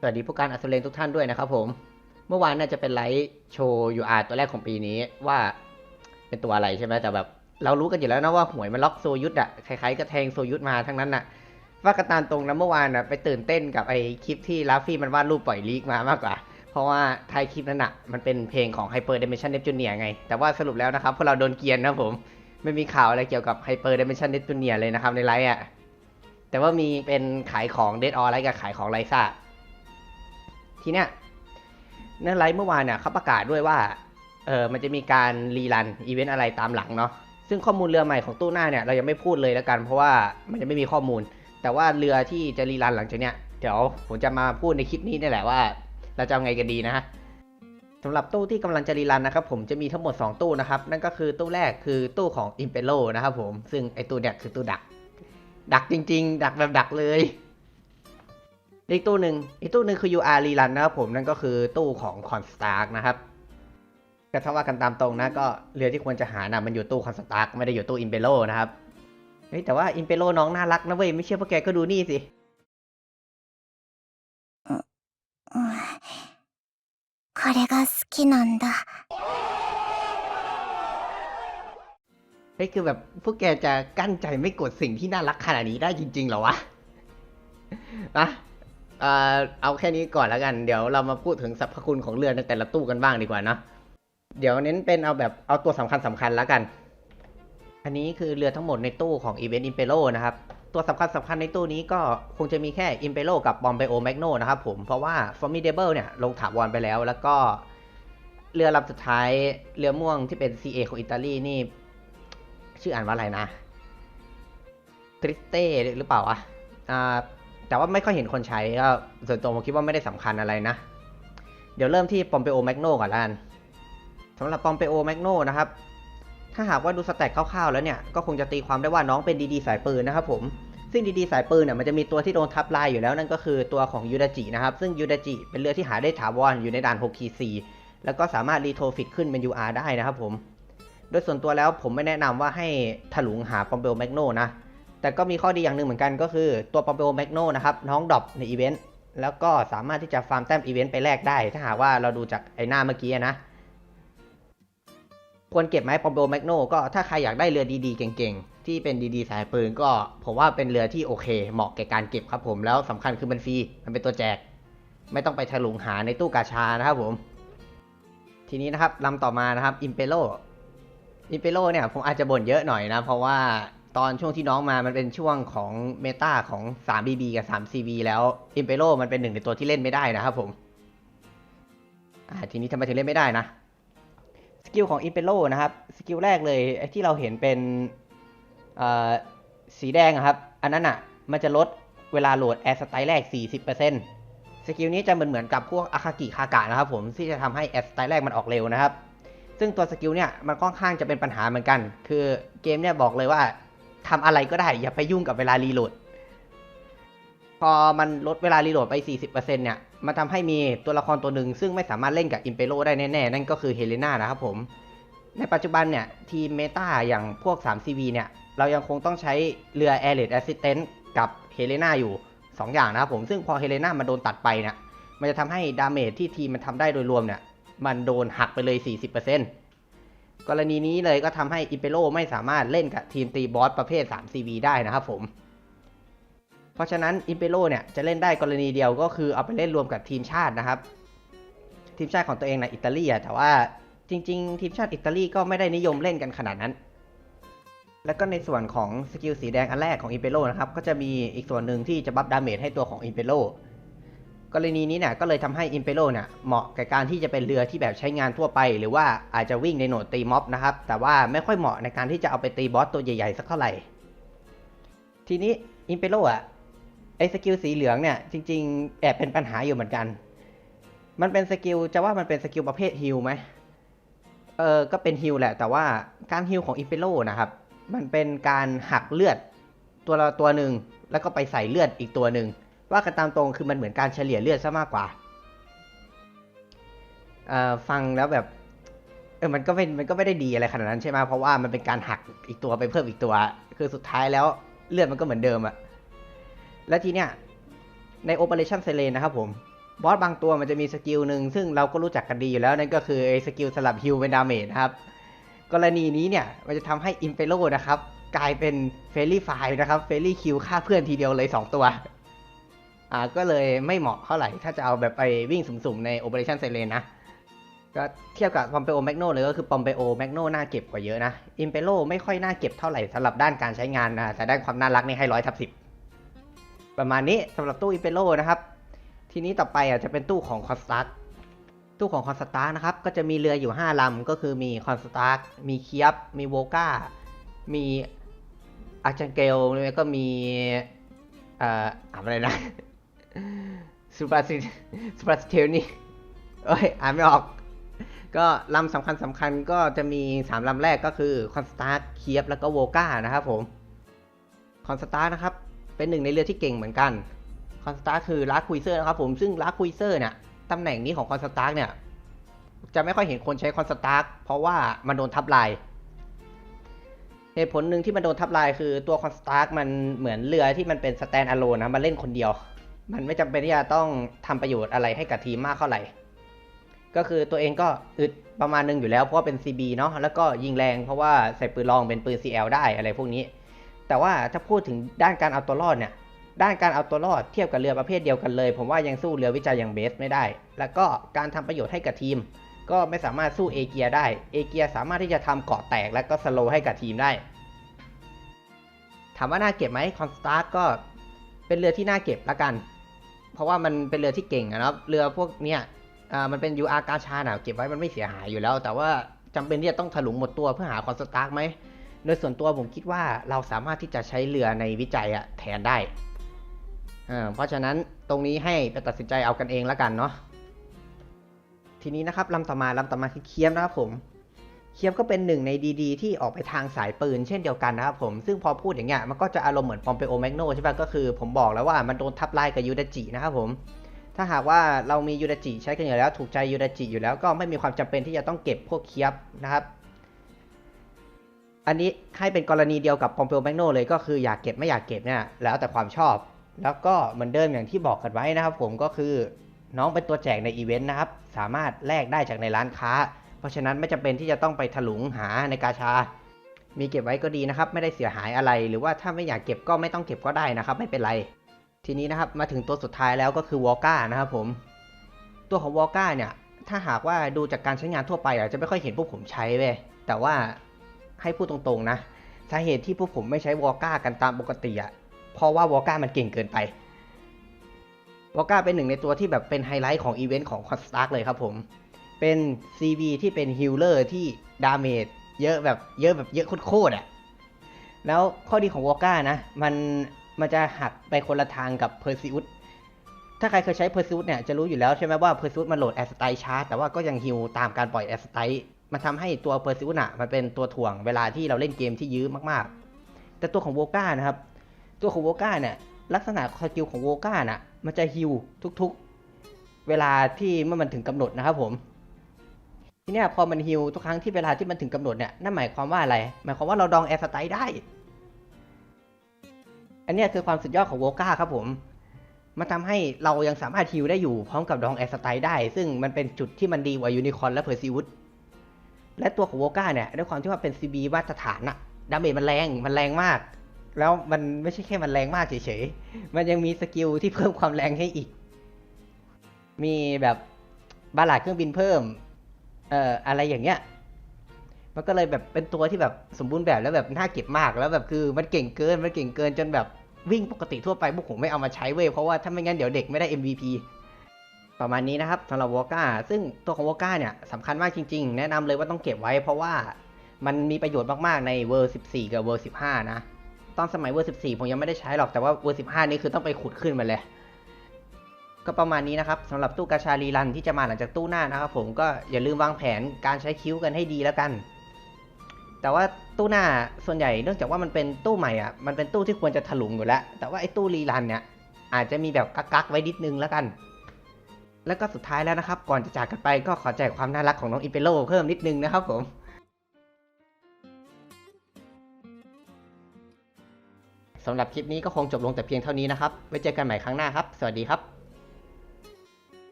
สวัสดีผู้การอัศเลนทุกท่านด้วยนะครับผม เมื่อวานน่าจะเป็นไลฟ์โชว์ยูอาร์ตัวแรกของปีนี้ว่าเป็นตัวอะไรใช่ไหมแต่แบบเรารู้กันอยู่แล้วนะว่าหวยมันล็อกโซยุทธอะใครๆก็แทงโซยุทธมาทั้งนั้นน่ะว่ากันตามตรงนะเมื่อวานน่ะไปตื่นเต้นกับไอคลิปที่ลาฟี่มันวาดรูปปล่อยลีกมามากกว่า เพราะว่าท้ายคลิปนั้นอะมันเป็นเพลงของ Hyper Dimension Neptunia ไง แต่ว่าสรุปแล้วนะครับพวกเราโดนเกียนนะผมไม่มีข่าวอะไรเกี่ยวกับ Hyper Dimension Neptunia เลยนะครับในไลฟ์อะแต่ว่ามีเป็นขายของ Dead or อะไรกับขายของไลซ่า ทีเนี้ยในไลฟ์เมื่อวานเนี่ยเขาประกาศด้วยว่าเออมันจะมีการรีรันอีเวนต์อะไรตามหลังเนาะซึ่งข้อมูลเรือใหม่ของตู้หน้าเนี่ยเรายังไม่พูดเลยแล้วกัน เพราะว่ามันยังไม่มีข้อมูล แต่ว่าเรือที่จะรีรันหลังจากเนี้ยเดี๋ยวผมจะมาพูดในคลิปนี้นี่แหละว่า เราจะเอาไงกันดีนะฮะสำหรับตู้ที่กำลังจะรีรันนะครับผมจะมีทั้งหมด 2 ตู้นะครับ นั่นก็คือตู้แรกคือตู้ของ i m p e r o นะครับผมซึ่งไอตู้เนี่ยคือตู้ดัก ดักจริง ๆ ดักแบบดักเลย อีกตู้หนึ่งอีกตู้หนึ่งคือ UR รีรันนะครับผมนั่นก็คือตู้ของ c o n s t a r k นะครับก็ถ้าว่ากันตามตรงนะก็เรือที่ควรจะหานะมันอยู่ตู้ c o n s t a r k ไม่ได้อยู่ตู้ i m p e r o นะครับเฮ้ยแต่ว่า i m p e r o น้องน่ารักนะเว้ยไม่เชื่อพวกแกก็ดูนี่สิ うんこれが好きなんだ。 เฮ้ยคือแบบพวกแกจะกั้นใจไม่กดสิ่งที่น่ารักขนาดนี้ได้จริงๆเหรอวะ อะ เอ่อเอาแค่นี้ก่อนแล้วกัน เดี๋ยวเรามาพูดถึงสรรพคุณของเรือในแต่ละตู้กันบ้างดีกว่านะเดี๋ยวเน้นเป็นเอาแบบเอาตัวสำคัญสำคัญแล้วกัน อันนี้คือเรือทั้งหมดในตู้ของ Event Impero นะครับ ตัวสำคัญสำคัญในตู้นี้ก็คงจะมีแค่ Impero กับ Bombeo Magno นะครับผม เพราะว่า Formidable เนี่ยลงถาวรไปแล้ว แล้วก็เรือลำสุดท้ายเรือม่วงที่เป็น CA ของอิตาลีนี่ ชื่ออ่านว่าอะไรนะ ทริสเต้หรือเปล่าวะอ่า แต่ว่าไม่ค่อยเห็นคนใช้ก็ส่วนตัวผมคิดว่าไม่ได้สำคัญอะไรนะ เดี๋ยวเริ่มที่ปอมเปโอแมกโนก่อนละกันสำหรับปอมเปโอแมกโนนะครับ ถ้าหากว่าดูสแต็กคร่าวๆแล้วเนี่ย ก็คงจะตีความได้ว่าน้องเป็นดีดีสายปืนนะครับผม ซึ่งดีดีสายปืนเนี่ยมันจะมีตัวที่โดนทับลายอยู่แล้วนั่นก็คือตัวของยูดาจินะครับ ซึ่งยูดาจิเป็นเรือที่หาได้ถาวรอยู่ในด่าน6คี4แล้วก็สามารถรีโทฟิตขึ้นเป็น UR ได้นะครับผม โดยส่วนตัวแล้วผมไม่แนะนำว่าให้ถลุงหาปอมเบลแมกโนนะ แต่ก็มีข้อดีอย่างหนึ่งเหมือนกันก็คือตัวปอมเบลแมกโนนะครับน้องดรอปในอีเวนต์แล้วก็สามารถที่จะฟาร์มแต้มอีเวนต์ไปแลกได้ ถ้าหากว่าเราดูจากไอ้หน้าเมื่อกี้นะควรเก็บไหมปอมเบแมกโนก็ถ้าใครอยากได้เรือดีๆ เก่งๆ ที่เป็นดีๆ สายปืนก็ผมว่าเป็นเรือที่โอเค เหมาะแก่การเก็บครับผมแล้วสำคัญคือมันฟรีมันเป็นตัวแจก ไม่ต้องไปถลุงหาในตู้กาชานะครับผม ทีนี้นะครับลำต่อมานะครับอิมเปโอิมเปโ o เนี่ยผมอาจจะบ่นเยอะหน่อยนะ เพราะว่า ตอนช่วงที่น้องมามันเป็นช่วงของเมตาของ 3BB กับ 3CV แล้วอิมเปโ o มันเป็นหนึ่งในตัวที่เล่นไม่ได้นะครับผม อ่าทีนี้ทำไมถึงเล่นไม่ได้นะ สกิลของอิมเปโ o นะครับ สกิลแรกเลยไอ้ที่เราเห็นเป็นเอ่อสีแดงครับ อันนั้นอะ มันจะลดเวลาโหลดแอร์สไตล์แรก 40%สกิลนี้จะเหมือนเหมือนกับพวกอาคากิคากะนะครับผมที่จะทำให้แอร์สไตล์แรกมันออกเร็วนะครับ ซึ่งตัวสกิลเนี่ยมันค่อนข้างจะเป็นปัญหาเหมือนกัน คือเกมเนี่ยบอกเลยว่า ทำอะไรก็ได้อย่าไปยุ่งกับเวลารีโหลด พอมันลดเวลารีโหลดไป 40%เนี่ยมันทำให้มีตัวละครตัวหนึ่งซึ่งไม่สามารถเล่นกับอิมเปโ o ได้แน่ๆ นั่นก็คือเฮเลนานะครับผม ในปัจจุบันเนี่ย ทีมเมตาอย่างพวก 3CV เนี่ย เรายังคงต้องใช้เรือ Air Raid Assistant กับเฮเลนาอยู่ 2 อย่างนะครับผม ซึ่งพอเฮเลนามันโดนตัดไปเนี่ย มันจะทำให้ดาเมจที่ทีมมันทำได้โดยรวมเนี่ย มันโดนหักไปเลย 40% กรณีนี้เลยก็ทำให้อิมเปโ o ไม่สามารถเล่นกับทีมตีบอสประเภท 3CV ได้นะครับผม เพราะฉะนั้นอิมเปโ o เนี่ยจะเล่นได้กรณีเดียวก็คือเอาไปเล่นรวมกับทีมชาตินะครับ ทีมชาติของตัวเองนะอิตาลีอะแต่ว่าจริง ๆ ทีมชาติอิตาลีก็ไม่ได้นิยมเล่นกันขนาดนั้น แล้วก็ในส่วนของสกิลสีแดงอันแรกของอิมเปโ o นะครับก็จะมีอีกส่วนหนึ่งที่จะบัฟดาเมจให้ตัวของอิมเปโ o กรณีนี้เนี่ยก็เลยทำให้อิมเปโ o เนี่ยเหมาะกับการที่จะเป็นเรือที่แบบใช้งานทั่วไป หรือว่าอาจจะวิ่งในโหนดตีม็อบนะครับ แต่ว่าไม่ค่อยเหมาะในการที่จะเอาไปตีบอสตัวใหญ่ๆสักเท่าไหร่ ทีนี้อิมเปโ o อะไอสกิลสีเหลืองเนี่ยจริงๆ แอบเป็นปัญหาอยู่เหมือนกัน มันเป็นสกิลจะว่ามันเป็นสกิลประเภทฮิลไหมเออก็เป็นฮิลแหละ แต่ว่าการฮิลของอิมเปโ o นะครับ มันเป็นการหักเลือดตัวละตัวหนึ่งแล้วก็ไปใส่เลือดอีกตัวหนึ่ง ว่ากันตามตรงคือมันเหมือนการเฉลี่ยเลือดซะมากกว่าอ่อฟังแล้วแบบเออมันก็ไม่มันก็ไม่ได้ดีอะไรขนาดนั้นใช่ไหมเพราะว่ามันเป็นการหักอีกตัวไปเพิ่มอีกตัว คือสุดท้ายแล้วเลือดมันก็เหมือนเดิมอะแล้วทีเนี้ยใน Operation s i l e n นะครับผมบอสบางตัวมันจะมีสกิลหนึ่งซึ่งเราก็รู้จักกันดีอยู่แล้ว นั่นก็คือไอ้สกิลสลับฮิลเป็นดาเมจนะครับ กรณีนี้เนี่ยมันจะทำให้อิมเปโ o นะครับ กลายเป็นเฟรลี่ไฟนะครับเฟรลี่คิวฆ่าเพื่อนทีเดียวเลย 2 ตัว อ่าก็เลยไม่เหมาะเท่าไหร่ ถ้าจะเอาแบบไปวิ่งสุ่มๆใน Operation s i l e n นะ ก็เทียบกับปอมเปโอแมกโนเลยก็คือปอมเปโอแมกโนน่าเก็บกว่าเยอะนะอิมเปโ o ไม่ค่อยน่าเก็บเท่าไหร่สำหรับด้านการใช้งานนะแต่ด้านความน่ารักนี่ให้ร้อยทับสิบประมาณนี้สำหรับตู้อิมเปโ o นะครับ ทีนี้ต่อไปอะจะเป็นตู้ของคอนสตาร์ตู้ของคอนสตาร์นะครับ ก็จะมีเรืออยู่ 5ลำก็คือมีคอนสตาร์มีเคียบ มีโวกามีอาจังเกลแล้วก็มีอ่าอะไรนะ ซูปราซิซูปราสเทลนี่เอ้ยอ่านไม่ออก ก็ลำสำคัญสำคัญก็จะมี 3ลำแรกก็คือคอนสตาร์เคียบแล้วก็โวกานะครับผมคอนสตาร์นะครับ เป็นหนึ่งในเรือที่เก่งเหมือนกันคอนสตาร์คือลาคุยเซอร์นะครับผมซึ่งลาคุยเซอร์เนี่ยตำแหน่งนี้ของคอนสตาร์เนี่ยจะไม่ค่อยเห็นคนใช้คอนสตาร์เพราะว่ามันโดนทับลายเหตุผลหนึ่งที่มันโดนทับลายคือตัวคอนสตาร์มันเหมือนเรือที่มันเป็นสแตนอะโลนนะมันเล่นคนเดียว มันไม่จำเป็นที่จะต้องทำประโยชน์อะไรให้กับทีมมากเท่าไหร่ ก็คือตัวเองก็อึดประมาณหนึงอยู่แล้วเพราะว่าเป็น CB เนาะแล้วก็ยิงแรงเพราะว่าใส่ปืนรองเป็นปืน CL ได้อะไรพวกนี้ แต่ว่าถ้าพูดถึงด้านการเอาตัวรอดเนี่ย ด้านการเอาตัวรอดเทียบกับเรือประเภทเดียวกันเลย ผมว่ายังสู้เรือวิจัยอย่างเบสไม่ได้ แล้วก็การทำประโยชน์ให้กับทีม ก็ไม่สามารถสู้เอเกียได้เอเกียสามารถที่จะทำเกาะแตกและก็สโลว์ให้กับทีมได้ ถามว่าน่าเก็บไหมคอนสตาร์ก็เป็นเรือที่น่าเก็บละกัน เพราะว่ามันเป็นเรือที่เก่งนะครับ เรือพวกเนี้ยอ่ามันเป็น UR กาชาหนาเก็บไว้มันไม่เสียหายอยู่แล้ว แต่ว่าจำเป็นที่จะต้องถลุงหมดตัวเพื่อหาคอนสตาร์กไหมโดยส่วนตัวผมคิดว่าเราสามารถที่จะใช้เรือในวิจัยอะแทนได้อ่าเพราะฉะนั้นตรงนี้ให้ไปตัดสินใจเอากันเองแล้วกันเนาะทีนี้นะครับลำต่อมาลำต่อมาคือเคียมนะครับผม เคียมก็เป็นหนึ่งในดีๆ ที่ออกไปทางสายปืนเช่นเดียวกันนะครับผมซึ่งพอพูดอย่างเงี้ยมันก็จะอารมณ์เหมือนปอมเปโอแมกโนใช่ป่ะก็คือผมบอกแล้วว่ามันโดนทับลายกับยูดาจินะครับผมถ้าหากว่าเรามียูดาจิใช้กันอยู่แล้ว ถูกใจยูดาจิอยู่แล้วก็ไม่มีความจำเป็นที่จะต้องเก็บพวกเคียบนะครับ อันนี้ให้เป็นกรณีเดียวกับปอมเปโอแมกโนเลยก็คืออยากเก็บไม่อยากเก็บเนี่ยแล้วแต่ความชอบ แล้วก็เหมือนเดิมอย่างที่บอกกันไว้นะครับ ผมก็คือน้องเป็นตัวแจกในอีเวนต์นะครับสามารถแลกได้จากในร้านค้า ราะฉะนั้นไม่จำเป็นที่จะต้องไปถลุงหาในกาชา มีเก็บไว้ก็ดีนะครับ ไม่ได้เสียหายอะไร หรือว่าถ้าไม่อยากเก็บก็ไม่ต้องเก็บก็ได้นะครับ ไม่เป็นไร ทีนี้นะครับมาถึงตัวสุดท้ายแล้วก็คือวอลก้านะครับผม ตัวของวอลก้าเนี่ย ถ้าหากว่าดูจากการใช้งานทั่วไปอาจจะไม่ค่อยเห็นพวกผมใช้เว้ยแต่ว่าให้พูดตรงๆนะสาเหตุที่พวกผมไม่ใช้วอลก้ากันตามปกติอะเพราะว่าวอลก้ามันเก่งเกินไปวอลก้าเป็นหนึ่งในตัวที่แบบเป็นไฮไลท์ของอีเวนต์ของคอนสตาร์กเลยครับผม เป็น CV ที่เป็นฮิลเลอร์ที่ดาเมจเยอะแบบเยอะแบบเยอะโคตรๆอะแล้วข้อดีของวอก้านะ มันมันจะหักไปคนละทางกับเพอร์ซิอุสถ้าใครเคยใช้เพอร์ซิอุสเนี่ยจะรู้อยู่แล้วใช่ไหมว่าเพอร์ซิอุสมันโหลดแอสไตช้าแต่ว่าก็ยังฮิลตามการปล่อยแอสไตมันทำให้ตัวเพอร์ซิอุสอะมันเป็นตัวถ่วงเวลาที่เราเล่นเกมที่ยื้อมากๆ แต่ตัวของโวก้านะครับ ตัวของโวก้าเนี่ยลักษณะสกิลของโวก้าน่ะ มันจะฮิลทุกๆ เวลาที่เมื่อมันถึงกำหนดนะครับผม ทีเนี้ยพอมันฮิลทุกครั้งที่เวลาที่มันถึงกำหนดเนี่ยนั่นหมายความว่าอะไร หมายความว่าเราดองแอร์สไตล์ได้ อันเนี้ยคือความสุดยอดของโวก้าครับผมมันทำให้เรายังสามารถฮิลได้อยู่พร้อมกับดองแอร์สไตล์ได้ ซึ่งมันเป็นจุดที่มันดีกว่ายูนิคอร์นและเพอร์ซิวุสและตัวของโวก้าเนี่ยด้วยความที่ว่าเป็น CB มาตรฐานอะดาเมจมันแรงมันแรงมาก แล้วมันไม่ใช่แค่มันแรงมากเฉยๆ มันยังมีสกิลที่เพิ่มความแรงให้อีก มีแบบบาลาดเครื่องบินเพิ่ม เอ่ออะไรอย่างเงี้ย มันก็เลยแบบเป็นตัวที่แบบสมบูรณ์แบบแล้วแบบน่าเก็บมากแล้วแบบคือมันเก่งเกินมันเก่งเกินจนแบบวิ่งปกติทั่วไปพวกผมไม่เอามาใช้เว้ยเพราะว่าถ้าไม่งั้นเดี๋ยวเด็กไม่ได้ MVP ประมาณนี้นะครับสำหรับวอก้าซึ่งตัวของวอก้าเนี่ยสำคัญมากจริง ๆ แนะนำเลยว่าต้องเก็บไว้ เพราะว่ามันมีประโยชน์มากๆในเวอร์14 กับเวอร์15 นะ ตอนสมัยเวอร์14 ผมยังไม่ได้ใช้หรอกแต่ว่าเวอร์15 นี่คือต้องไปขุดขึ้นมาเลย ก็ประมาณนี้นะครับสำหรับตู้กาชารีรันที่จะมาหลังจากตู้หน้านะครับ ผมก็อย่าลืมวางแผนการใช้คิ้วกันให้ดีแล้วกัน แต่ว่าตู้หน้าส่วนใหญ่เนื่องจากว่ามันเป็นตู้ใหม่อะมันเป็นตู้ที่ควรจะถลุงอยู่แล้ว แต่ว่าไอ้ตู้รีรันเนี่ยอาจจะมีแบบกักๆไว้นิดนึงแล้วกัน แล้วก็สุดท้ายแล้วนะครับ ก่อนจะจากกันไปก็ขอแจกความน่ารักของน้องอิเปโลเพิ่มนิดนึงนะครับผมสำหรับคลิปนี้ก็คงจบลงแต่เพียงเท่านี้นะครับ ไว้เจอกันใหม่ครั้งหน้าครับ สวัสดีครับ